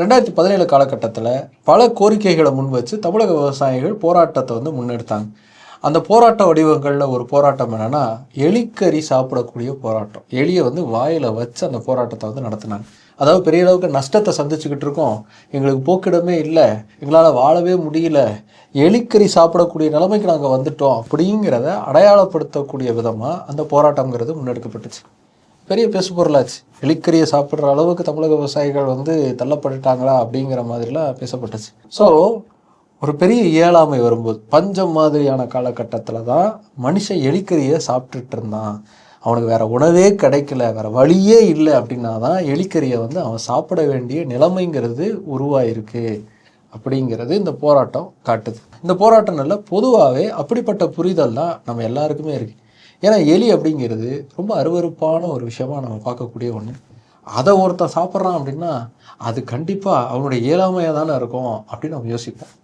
ரெண்டாயிரத்தி பதினேழு காலகட்டத்தில் பல கோரிக்கைகளை முன் வச்சு தமிழக விவசாயிகள் போராட்டத்தை வந்து முன்னெடுத்தாங்க. அந்த போராட்ட வடிவங்களில் ஒரு போராட்டம் என்னென்னா எலிக்கறி சாப்பிடக்கூடிய போராட்டம். எலியை வந்து வாயில் வச்சு அந்த போராட்டத்தை வந்து நடத்தினாங்க. அதாவது பெரிய அளவுக்கு நஷ்டத்தை சந்திச்சுக்கிட்டு இருக்கோம். எங்களுக்கு போக்கிடமே இல்லை. எங்களால் வாழவே முடியல. எலிக்கறி சாப்பிடக்கூடிய நிலைமைக்கு நாங்கள் வந்துட்டோம் அப்படிங்கிறத அடையாளப்படுத்தக்கூடிய விதமாக அந்த போராட்டங்கிறது முன்னெடுக்கப்பட்டுச்சு. பெரிய பேசு பொருளாச்சு எலிக்கறியை சாப்பிட்ற அளவுக்கு தமிழக விவசாயிகள் வந்து தள்ளப்பட்டுட்டாங்களா அப்படிங்கிற மாதிரிலாம் பேசப்பட்டுச்சு. ஸோ ஒரு பெரிய இயலாமை வரும்போது பஞ்சம் மாதிரியான காலகட்டத்தில் தான் மனுஷன் எலிக்கறியை சாப்பிட்டுட்டு இருந்தான். அவனுக்கு வேறு உணவே கிடைக்கல வேறு வழியே இல்லை அப்படின்னா தான் எலிக்கறியை வந்து அவன் சாப்பிட வேண்டிய நிலைமைங்கிறது உருவாயிருக்கு அப்படிங்கிறது இந்த போராட்டம் காட்டுது. இந்த போராட்டம் நல்ல பொதுவாகவே அப்படிப்பட்ட புரிதல் தான் நம்ம எல்லாருக்குமே இருக்குது ஏன்னா எலி அப்படிங்கிறது ரொம்ப அருவருப்பான ஒரு விஷயமா நம்ம பார்க்கக்கூடிய ஒன்று அதை ஒருத்தன் சாப்பிட்றான் அப்படின்னா அது கண்டிப்பாக அவனுடைய இயலாமையாக தானே இருக்கும் அப்படின்னு நம்ம யோசிப்போம்.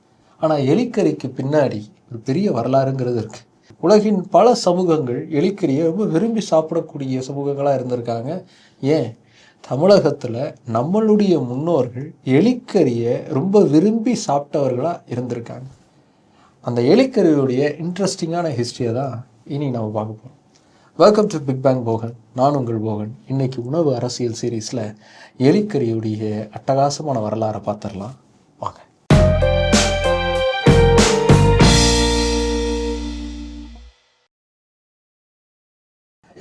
ஆனால் எலிக்கறிக்கு பின்னாடி ஒரு பெரிய வரலாறுங்கிறது இருக்குது உலகின் பல சமூகங்கள் எலிக்கறியை ரொம்ப விரும்பி சாப்பிடக்கூடிய சமூகங்களாக இருந்திருக்காங்க. ஏன்? தமிழகத்தில் நம்மளுடைய முன்னோர்கள் எலிக்கறியை ரொம்ப விரும்பி சாப்பிட்டவர்களாக இருந்திருக்காங்க. அந்த எலிக்கறியுடைய இன்ட்ரெஸ்டிங்கான ஹிஸ்ட்ரியை தான் இனி நாம் பார்க்க போகிறோம் welcome to big bang Bogan நான் உங்கள் போகன். இன்னைக்கு உணவு அரசியல் சீரீஸில் எலிக்கறியுடைய அட்டகாசமான வரலாறை பார்த்துடலாம். வாங்க.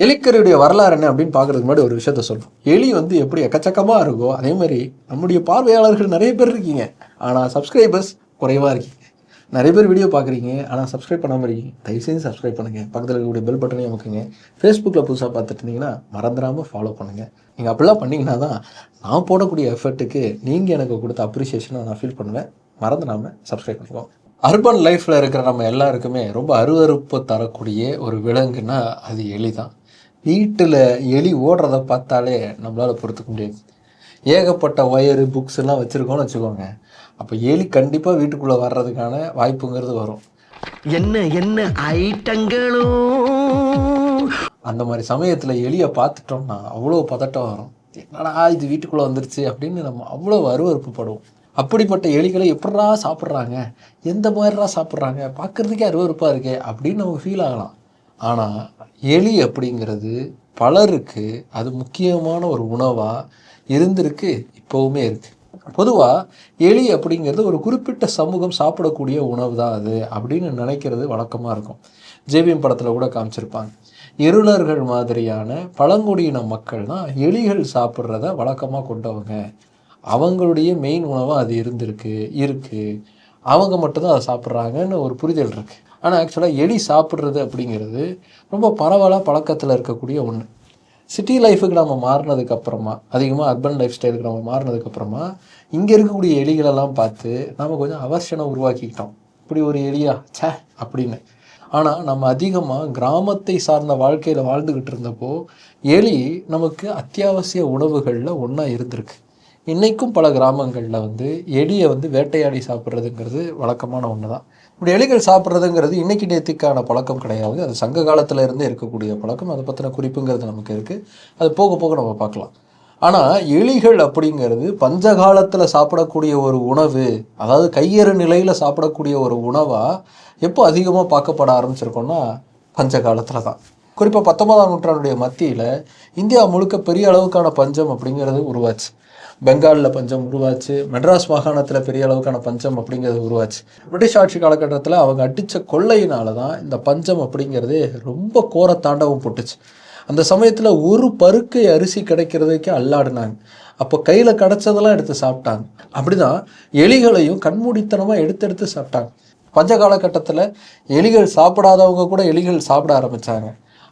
எலிக்கறியுடைய வரலாறு என்ன அப்படின்னு பார்க்குறதுக்கு முன்னாடி ஒரு விஷயத்த சொல்லுவோம் எலி வந்து எப்படி எக்கச்சக்கமாக இருக்கோ அதே மாதிரி நம்முடைய பார்வையாளர்கள் நிறைய பேர் இருக்கீங்க. ஆனால் சப்ஸ்கிரைபர்ஸ் குறைவாக இருக்கீங்க. நிறைய பேர் வீடியோ பார்க்குறீங்க ஆனால் சப்ஸ்கிரைப் பண்ணாமல் இருக்கீங்க. தயவு செஞ்சு சப்ஸ்கிரைப் பண்ணுங்கள் பக்கத்தில் இருக்கக்கூடிய பெல் பட்டனையும் அமுக்குங்க. ஃபேஸ்புக்கில் புதுசாக பார்த்துட்டு இருந்தீங்கன்னா மறந்துடாமல் ஃபாலோ பண்ணுங்கள் நீங்கள் அப்படிலாம் பண்ணிங்கன்னா தான் நான் போடக்கூடிய எஃபர்ட்டுக்கு நீங்கள் எனக்கு கொடுத்த அப்ரிசியேஷனை நான் ஃபீல் பண்ணுவேன். மறந்துடாமல் சப்ஸ்கிரைப் பண்ணிக்கோங்க. அர்பன் லைஃப்பில் இருக்கிற நம்ம எல்லாருக்குமே ரொம்ப அருவருப்பு தரக்கூடிய ஒரு விலங்குன்னா அது எலி தான். வீட்டில் எலி ஓடுறத பார்த்தாலே நம்மளால் பொறுத்துக்க முடியாது. ஏகப்பட்ட ஒயரு புக்ஸ் எல்லாம் வச்சுருக்கோம்னு வச்சுக்கோங்க. அப்போ எலி கண்டிப்பாக வீட்டுக்குள்ளே வர்றதுக்கான வாய்ப்புங்கிறது வரும். என்ன என்ன ஐட்டங்களோ அந்த மாதிரி சமயத்தில் எலியை பார்த்துட்டோம்னா அவ்வளோ பதட்டம் வரும். என்னடா இது வீட்டுக்குள்ளே வந்துருச்சு அப்படின்னு நம்ம அவ்வளோ அருவருப்பு படுவோம். அப்படிப்பட்ட எலிகளை எப்படா சாப்பிட்றாங்க? எந்த மாதிரிடா சாப்பிட்றாங்க? பார்க்குறதுக்கே அருவருப்பாக இருக்கே அப்படின்னு நமக்கு ஃபீல் ஆகலாம். ஆனால் எலி அப்படிங்கிறது பலருக்கு அது முக்கியமான ஒரு உணவாக இருந்திருக்கு இப்போவுமே இருக்குது பொதுவாக எலி அப்படிங்கிறது ஒரு குறிப்பிட்ட சமூகம் சாப்பிடக்கூடிய உணவு தான் அது அப்படின்னு நினைக்கிறது வழக்கமாக இருக்கும். ஜேபிஎம் படத்தில் கூட காமிச்சிருப்பாங்க. இருளர்கள் மாதிரியான பழங்குடியின மக்கள் தான் எலிகள் சாப்பிட்றத வழக்கமாக கொண்டவங்க. அவங்களுடைய மெயின் உணவாக அது இருந்திருக்கு இருக்குது அவங்க மட்டும்தான் அதை சாப்பிட்றாங்கன்னு ஒரு புரிதல் இருக்குது ஆனால் ஆக்சுவலாக எலி சாப்பிட்றது அப்படிங்கிறது ரொம்ப பரவலாக பழக்கத்தில் இருக்கக்கூடிய ஒன்று சிட்டி லைஃபுக்கு நம்ம மாறினதுக்கு அப்புறமா அதிகமாக அர்பன் லைஃப் ஸ்டைலுக்கு நம்ம மாறினதுக்கு அப்புறமா இங்கே இருக்கக்கூடிய எலிகளெல்லாம் பார்த்து நாம் கொஞ்சம் அவர்ஷனை உருவாக்கிக்கிட்டோம். இப்படி ஒரு எலியா? ச்சே! அப்படின்னு. ஆனால் நம்ம அதிகமாக கிராமத்தை சார்ந்த வாழ்க்கையில் வாழ்ந்துக்கிட்டு இருந்தப்போ எலி நமக்கு அத்தியாவசிய உணவுகளில் ஒன்றா இருந்திருக்கு. இன்றைக்கும் பல கிராமங்களில் வந்து எலியை வந்து வேட்டையாடி சாப்பிட்றதுங்கிறது வழக்கமான ஒன்று தான் இப்படி எலிகள் சாப்பிட்றதுங்கிறது இன்றைக்கி நேத்திக்கான பழக்கம் கிடையாது. அது சங்க காலத்தில் இருந்தே இருக்கக்கூடிய பழக்கம். அதை பற்றின குறிப்புங்கிறது நமக்கு இருக்குது அது போக போக நம்ம பார்க்கலாம். ஆனால் எலிகள் அப்படிங்கிறது பஞ்ச காலத்தில் சாப்பிடக்கூடிய ஒரு உணவு அதாவது கையறு நிலையில் சாப்பிடக்கூடிய ஒரு உணவாக எப்போ அதிகமாக பார்க்கப்பட ஆரம்பிச்சிருக்கோன்னா பஞ்ச காலத்தில் தான். குறிப்பாக பத்தொன்பதாம் நூற்றாண்டுடைய மத்தியில் இந்தியா முழுக்க பெரிய அளவுக்கான பஞ்சம் அப்படிங்கிறது உருவாச்சு. பெங்காலில் பஞ்சம் உருவாச்சு மெட்ராஸ் மாகாணத்தில் பெரிய அளவுக்கான பஞ்சம் அப்படிங்கிறது உருவாச்சு. பிரிட்டிஷ் ஆட்சி காலகட்டத்தில் அவங்க அடித்த கொள்ளையினால தான் இந்த பஞ்சம் அப்படிங்கிறதே ரொம்ப கோர தாண்டவம் போட்டுச்சு. அந்த சமயத்தில் ஒரு பருக்கை அரிசி கிடைக்கிறதுக்கே அல்லாடினாங்க. அப்போ கையில் கிடச்சதெல்லாம் எடுத்து சாப்பிட்டாங்க. அப்படிதான் எலிகளையும் கண்மூடித்தனமாக எடுத்து எடுத்து சாப்பிட்டாங்க. பஞ்ச காலகட்டத்தில் எலிகள் சாப்பிடாதவங்க கூட எலிகள் சாப்பிட ஆரம்பித்தாங்க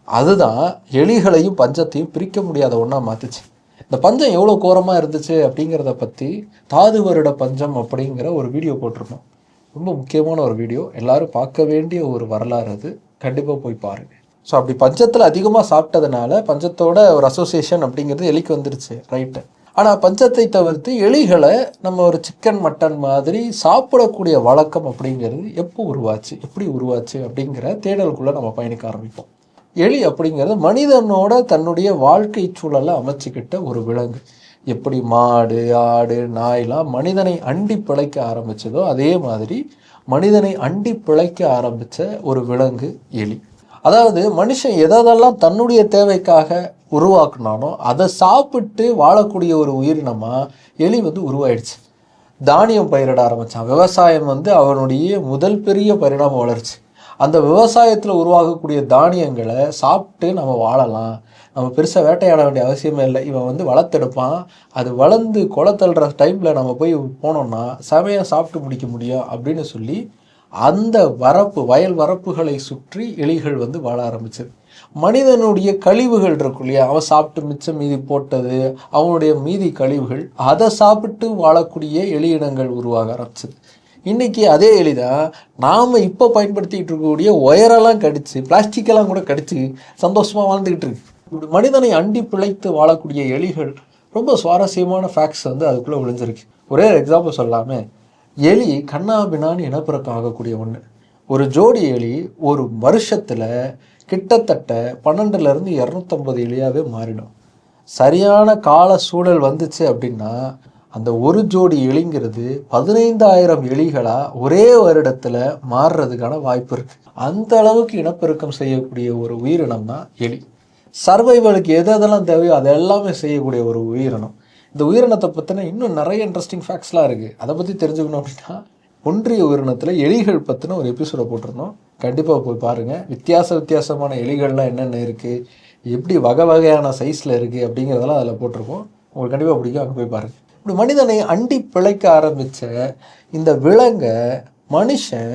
அதுதான் எலிகளையும் பஞ்சத்தையும் பிரிக்க முடியாத ஒன்றா மாற்றுச்சு இந்த பஞ்சம் எவ்வளோ கோரமாக இருந்துச்சு அப்படிங்கிறத பற்றி தாது வருட பஞ்சம் அப்படிங்கிற ஒரு வீடியோ போட்டிருந்தோம். ரொம்ப முக்கியமான ஒரு வீடியோ. எல்லாரும் பார்க்க வேண்டிய ஒரு வரலாறு அது. கண்டிப்பாக போய் பாருங்கள் ஸோ அப்படி பஞ்சத்தில் அதிகமாக சாப்பிட்டதுனால பஞ்சத்தோட ஒரு அசோசியேஷன் அப்படிங்கிறது எலிக்கு வந்துருச்சு ரைட்டு ஆனால் பஞ்சத்தை தவிர்த்து எலிகளை நம்ம ஒரு சிக்கன் மட்டன் மாதிரி சாப்பிடக்கூடிய வழக்கம் அப்படிங்கிறது எப்போ உருவாச்சு? எப்படி உருவாச்சு அப்படிங்கிற தேடலுக்குள்ளே நம்ம பயணிக்க ஆரம்பிப்போம். எலி அப்படிங்கிறது மனிதனோட தன்னுடைய வாழ்க்கை சூழலை அமைச்சிக்கிட்ட ஒரு விலங்கு. எப்படி மாடு ஆடு நாயெலாம் மனிதனை அண்டி பிழைக்க ஆரம்பித்ததோ அதே மாதிரி மனிதனை அண்டி பிழைக்க ஆரம்பித்த ஒரு விலங்கு எலி. அதாவது மனுஷன் எதெல்லாம் தன்னுடைய தேவைக்காக உருவாக்குனானோ அதை சாப்பிட்டு வாழக்கூடிய ஒரு உயிரினமாக எலி வந்து உருவாயிடுச்சு. தானியம் பயிரிட ஆரம்பித்தான் விவசாயம் வந்து அவனுடைய முதல் பெரிய பரிணாம வளர்ச்சி. அந்த விவசாயத்தில் உருவாகக்கூடிய தானியங்களை சாப்பிட்டு நம்ம வாழலாம். நம்ம பெருசாக வேட்டையாட வேண்டிய அவசியமே இல்லை. இவன் வந்து வளர்த்தெடுப்பான். அது வளர்ந்து குளத்தல்ற டைமில் நம்ம போய் போனோம்னா சமையல் சாப்பிட்டு முடிக்க முடியும் அப்படின்னு சொல்லி அந்த வரப்பு வயல் வரப்புகளை சுற்றி எலிகள் வந்து வாழ ஆரம்பிச்சது. மனிதனுடைய கழிவுகள் இருக்கும் இல்லையா? அவன் சாப்பிட்டு மிச்சம் மீதி போட்டது அவனுடைய மீதி கழிவுகள் அதை சாப்பிட்டு வாழக்கூடிய எலி இனங்கள் உருவாக ஆரம்பிச்சது. இன்னைக்கு அதே எலி தான் நாம் இப்போ பயன்படுத்திக்கிட்டு இருக்கக்கூடிய ஒயரெல்லாம் கடிச்சு பிளாஸ்டிக்கெல்லாம் கூட கடிச்சு சந்தோஷமாக வாழ்ந்துக்கிட்டு இருக்கு. இப்படி மனிதனை அண்டி பிழைத்து வாழக்கூடிய எலிகள் ரொம்ப சுவாரஸ்யமான ஃபேக்ட்ஸ் வந்து அதுக்குள்ளே விழுந்திருக்கு. ஒரே எக்ஸாம்பிள் சொல்லாமல் எலி கண்ணாபினான்னு இனப்பெருக்கம் ஆகக்கூடிய ஒன்று ஒரு ஜோடி எலி ஒரு வருஷத்தில் கிட்டத்தட்ட பன்னெண்டுலேருந்து இரநூத்தம்பது எலியாகவே மாறிடும். சரியான கால சூழல் வந்துச்சு அப்படின்னா அந்த ஒரு ஜோடி எலிங்கிறது பதினைந்தாயிரம் எலிகளாக ஒரே வருடத்தில் மாறுறதுக்கான வாய்ப்பு இருக்குது அந்த அளவுக்கு இனப்பெருக்கம் செய்யக்கூடிய ஒரு உயிரினம் தான் எலி. சர்வைவலுக்கு எது எதெல்லாம் தேவையோ அது எல்லாமே செய்யக்கூடிய ஒரு உயிரினம். இந்த உயிரினத்தை பற்றின இன்னும் நிறைய இன்ட்ரெஸ்டிங் ஃபேக்ட்ஸ்லாம் இருக்குது அதை பற்றி தெரிஞ்சுக்கணும் அப்படின்னா ஒன்றிய உயிரினத்தில் எலிகள் பற்றின ஒரு எபிசோடை போட்டிருந்தோம். கண்டிப்பாக போய் பாருங்கள் வித்தியாச வித்தியாசமான எலிகள்லாம் என்னென்ன இருக்குது எப்படி வகை வகையான சைஸில் இருக்குது அப்படிங்கிறதெல்லாம் அதில் போட்டிருக்கோம் உங்களுக்கு கண்டிப்பாக பிடிக்கும். அங்கே போய் பாருங்கள் இப்படி மனிதனை அண்டி பிழைக்க ஆரம்பித்த இந்த விலங்கை மனுஷன்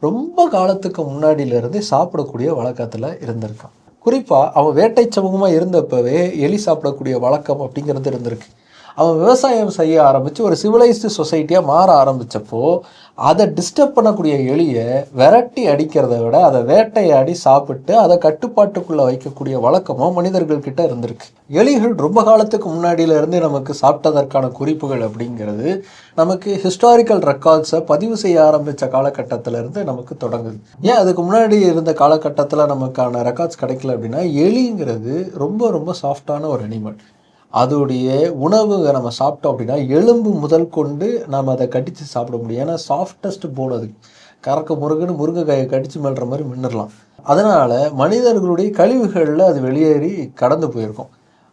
ரொம்ப காலத்துக்கு முன்னாடியிலேருந்து சாப்பிடக்கூடிய வழக்கத்தில் இருந்திருக்கான். குறிப்பாக அவன் வேட்டை சமூகமாக இருந்தப்பவே எலி சாப்பிடக்கூடிய வழக்கம் அப்படிங்கிறது இருந்திருக்கு. அவன் விவசாயம் செய்ய ஆரம்பித்து ஒரு சிவிலைஸ்டு சொசைட்டியாக மாற ஆரம்பித்தப்போ அதை டிஸ்டர்ப் பண்ணக்கூடிய எலியை விரட்டி அடிக்கிறத விட அதை வேட்டையாடி சாப்பிட்டு அதை கட்டுப்பாட்டுக்குள்ளே வைக்கக்கூடிய வழக்கமும் மனிதர்கள் கிட்ட இருந்திருக்கு. எலிகள் ரொம்ப காலத்துக்கு முன்னாடியில இருந்து நமக்கு சாப்பிட்டதற்கான குறிப்புகள் அப்படிங்கிறது நமக்கு ஹிஸ்டாரிக்கல் ரெக்கார்ட்ஸை பதிவு செய்ய ஆரம்பித்த காலகட்டத்திலேருந்து நமக்கு தொடங்குது. ஏன் அதுக்கு முன்னாடி இருந்த காலகட்டத்தில் நமக்கான ரெக்கார்ட்ஸ் கிடைக்கல அப்படின்னா எலிங்கிறது ரொம்ப ரொம்ப சாஃப்டான ஒரு அனிமல் அதோடைய உணவு நம்ம சாப்பிட்டோம் அப்படின்னா எலும்பு முதல் கொண்டு நாம் அதை கடித்து சாப்பிட முடியும். ஏன்னா சாஃப்டஸ்ட் போன் அது. கறக்க முருகன்னு முருங்கைக்காயை கடித்து மெல்ற மாதிரி மின்னரலாம் அதனால் மனிதர்களுடைய கழிவுகளில் அது வெளியேறி கடந்து போயிருக்கும்.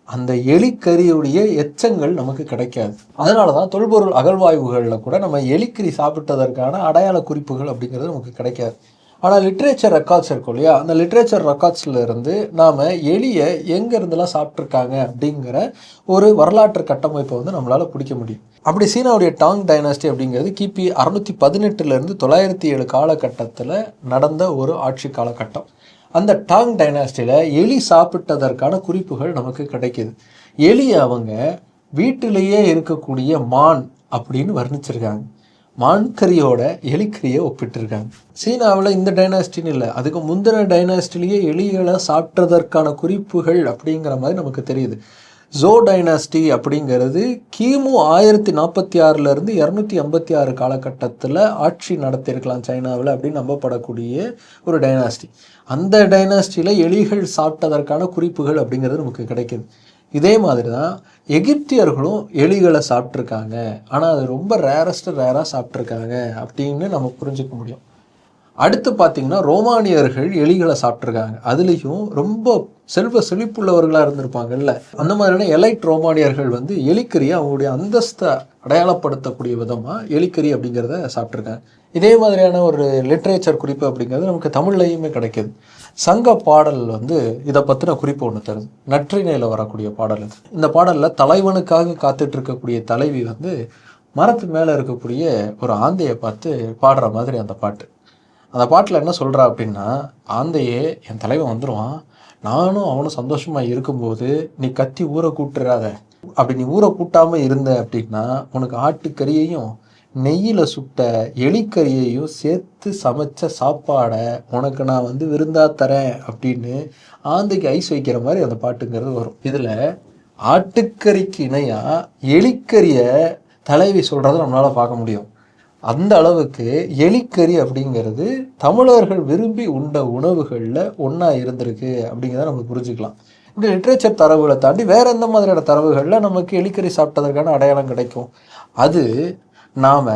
அந்த எலிக்கறியுடைய எச்சங்கள் நமக்கு கிடைக்காது. அதனால தான் தொல்பொருள் அகழ்வாய்வுகளில் கூட நம்ம எலிக்கறி சாப்பிட்டதற்கான அடையாள குறிப்புகள் அப்படிங்கிறது நமக்கு கிடைக்காது. ஆனால் லிட்ரேச்சர் ரெக்கார்ட்ஸ் இருக்கும் இல்லையா? அந்த லிட்ரேச்சர் ரெக்கார்ட்ஸில் இருந்து நாம் எலியை எங்கேருந்துலாம் சாப்பிட்ருக்காங்க அப்படிங்கிற ஒரு வரலாற்று கட்டமைப்பை வந்து நம்மளால் பிடிக்க முடியும். அப்படி சீனாவுடைய டாங் டைனாஸ்டி அப்படிங்கிறது கிபி அறுநூற்றி பதினெட்டுலேருந்து தொள்ளாயிரத்தி ஏழு காலகட்டத்தில் நடந்த ஒரு ஆட்சி காலகட்டம். அந்த டாங் டைனாஸ்டியில் எலி சாப்பிட்டதற்கான குறிப்புகள் நமக்கு கிடைக்கிது. எலியை அவங்க வீட்டிலேயே இருக்கக்கூடிய மான் அப்படின்னு வர்ணிச்சிருக்காங்க. மான்கரியோட எலிக்கரியை ஒப்பிட்டிருக்காங்க. சீனாவில் இந்த டைனாஸ்டின்னு இல்லை. அதுக்கு முந்தின டைனாஸ்டிலேயே எலிகளை சாப்பிட்டதற்கான குறிப்புகள் அப்படிங்கிற மாதிரி நமக்கு தெரியுது. ஜோ டைனாஸ்டி அப்படிங்கிறது கிமு ஆயிரத்தி நாற்பத்தி ஆறுலேருந்து இரநூத்தி ஐம்பத்தி ஆறு காலகட்டத்தில் ஆட்சி நடத்தியிருக்கலாம் சைனாவில் அப்படின்னு நம்பப்படக்கூடிய ஒரு டைனாஸ்டி அந்த டைனாஸ்டியில் எலிகள் சாப்பிட்டதற்கான குறிப்புகள் அப்படிங்கிறது நமக்கு கிடைக்கிது. இதே மாதிரி தான் எகிப்தியர்களும் எலிகளை சாப்பிட்ருக்காங்க ஆனால் அது ரொம்ப ரேரஸ்ட்டு ரேராக சாப்பிட்ருக்காங்க அப்படின்னு நம்ம புரிஞ்சுக்க முடியும். அடுத்து பார்த்தீங்கன்னா ரோமானியர்கள் எலிகளை சாப்பிட்ருக்காங்க அதுலேயும் ரொம்ப செல்வ செழிப்புள்ளவர்களாக இருந்திருப்பாங்கல்ல. அந்த மாதிரியான எலைட் ரோமானியர்கள் வந்து எலிக்கறியை அவங்களுடைய அந்தஸ்தை அடையாளப்படுத்தக்கூடிய விதமாக எலிக்கறி அப்படிங்கிறத சாப்பிட்ருக்காங்க இதே மாதிரியான ஒரு லிட்ரேச்சர் குறிப்பு அப்படிங்கிறது நமக்கு தமிழ்லையுமே கிடைக்கிது. சங்க பாடல் வந்து இதை பற்றின குறிப்பு ஒன்று தருது நற்றிணையில் வரக்கூடிய பாடல் இது. இந்த பாடலில் தலைவனுக்காக காத்துட்டு இருக்கக்கூடிய தலைவி வந்து மரத்து மேலே இருக்கக்கூடிய ஒரு ஆந்தையை பார்த்து பாடுற மாதிரி அந்த பாட்டு. அந்த பாட்டில் என்ன சொல்கிறா அப்படின்னா ஆந்தையே என் தலைவன் வந்துடுவான் நானும் அவனும் சந்தோஷமாக இருக்கும்போது நீ கத்தி ஊரை கூட்டுறாத. அப்படி நீ ஊரை கூட்டாமல் இருந்த அப்படின்னா உனக்கு ஆட்டுக்கறியையும் நெய்யில் சுட்ட எலிக்கறியையும் சேர்த்து சமைச்ச சாப்பாடை உனக்கு நான் வந்து விருந்தா தரேன் அப்படின்னு ஆந்தைக்கு ஐஸ் வைக்கிற மாதிரி அந்த பாட்டுங்கிறது வரும். இதில் ஆட்டுக்கறிக்கு இணையாக எலிக்கறியை தலைவி சொல்கிறத நம்மளால் பார்க்க முடியும். அந்த அளவுக்கு எலிக்கறி அப்படிங்கிறது தமிழர்கள் விரும்பி உண்ட உணவுகளில் ஒன்றா இருந்திருக்கு அப்படிங்கிறத நம்ம புரிஞ்சுக்கலாம். இப்படி லிட்ரேச்சர் தரவுகளை தாண்டி வேறு எந்த மாதிரியான தரவுகளில் நமக்கு எலிக்கறி சாப்பிட்டதற்கான அடையாளம் கிடைக்கும்? அது நாம்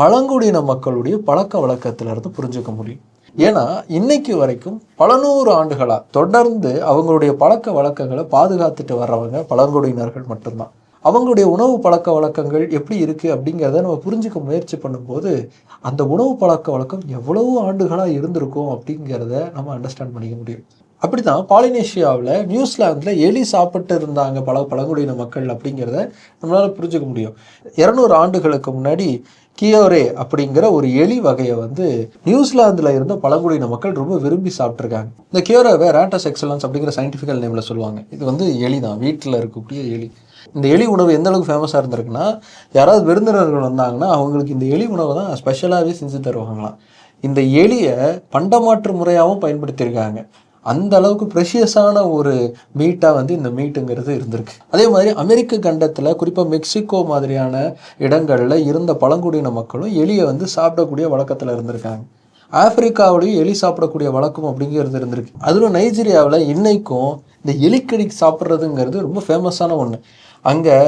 பழங்குடியின மக்களுடைய பழக்க வழக்கத்திலிருந்து புரிஞ்சுக்க முடியும். ஏன்னா இன்னைக்கு வரைக்கும் பல நூறு ஆண்டுகளாக தொடர்ந்து அவங்களுடைய பழக்க வழக்கங்களை பாதுகாத்துட்டு வர்றவங்க பழங்குடியினர்கள் மட்டும்தான். அவங்களுடைய உணவு பழக்க வழக்கங்கள் எப்படி இருக்குது அப்படிங்கிறத நம்ம புரிஞ்சுக்க முயற்சி பண்ணும்போது அந்த உணவு பழக்க வழக்கம் எவ்வளவு ஆண்டுகளாக இருந்திருக்கும் அப்படிங்கிறத நம்ம அண்டர்ஸ்டாண்ட் பண்ணிக்க முடியும். அப்படி தான் பாலினேஷியாவில் நியூசிலாந்துல எலி சாப்பிட்டு இருந்தாங்க பல பழங்குடியின மக்கள் அப்படிங்கிறத நம்மளால் புரிஞ்சுக்க முடியும். இரநூறு ஆண்டுகளுக்கு முன்னாடி கியோரே அப்படிங்கிற ஒரு எலி வகையை வந்து நியூசிலாந்தில் இருந்த பழங்குடியின மக்கள் ரொம்ப விரும்பி சாப்பிட்ருக்காங்க இந்த கியோரோவை ரேட்டஸ் எக்ஸலன்ஸ் அப்படிங்கிற சயின்டிஃபிக்கல் நேமில் சொல்லுவாங்க. இது வந்து எலி தான் வீட்டில் இருக்கக்கூடிய எலி. இந்த எலி உணவு எந்த அளவுக்கு ஃபேமஸாக இருந்திருக்குன்னா யாராவது விருந்தினர்கள் வந்தாங்கன்னா அவங்களுக்கு இந்த எலி உணவை தான் ஸ்பெஷலாகவே செஞ்சு தருவாங்களாம். இந்த எலியை பண்டமாற்று முறையாகவும் பயன்படுத்தியிருக்காங்க. அந்த அளவுக்கு ப்ரெஷியஸான ஒரு மீட்டாக வந்து இந்த மீட்டுங்கிறது இருந்திருக்கு. அதே மாதிரி அமெரிக்க கண்டத்தில் குறிப்பாக மெக்சிகோ மாதிரியான இடங்களில் இருந்த பழங்குடியின மக்களும் எலியை வந்து சாப்பிடக்கூடிய வழக்கத்தில் இருந்திருக்காங்க. ஆப்பிரிக்காவிலையும் எலி சாப்பிடக்கூடிய வழக்கம் அப்படிங்கிறது இருந்திருக்கு. அதுவும் நைஜீரியாவில் இன்னைக்கும் இந்த எலிக்கடி சாப்பிட்றதுங்கிறது ரொம்ப ஃபேமஸான ஒன்று அங்கே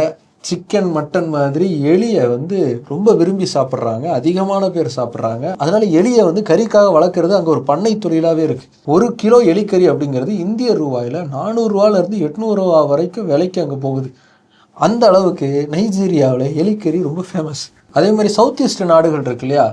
சிக்கன் மட்டன் மாதிரி எலியை வந்து ரொம்ப விரும்பி சாப்பிட்றாங்க. அதிகமான பேர் சாப்பிட்றாங்க. அதனால எலியை வந்து கறிக்காக வளர்க்குறது அங்கே ஒரு பண்ணை தொழிலாகவே இருக்குது ஒரு கிலோ எலிக்கறி அப்படிங்கிறது இந்திய ரூபாயில் நானூறுரூவாலேருந்து எட்நூறுரூவா வரைக்கும் விலைக்கு அங்கே போகுது. அந்த அளவுக்கு நைஜீரியாவில் எலிக்கறி ரொம்ப ஃபேமஸ் அதே மாதிரி சவுத் ஈஸ்ட் நாடுகள் இருக்கு இல்லையா?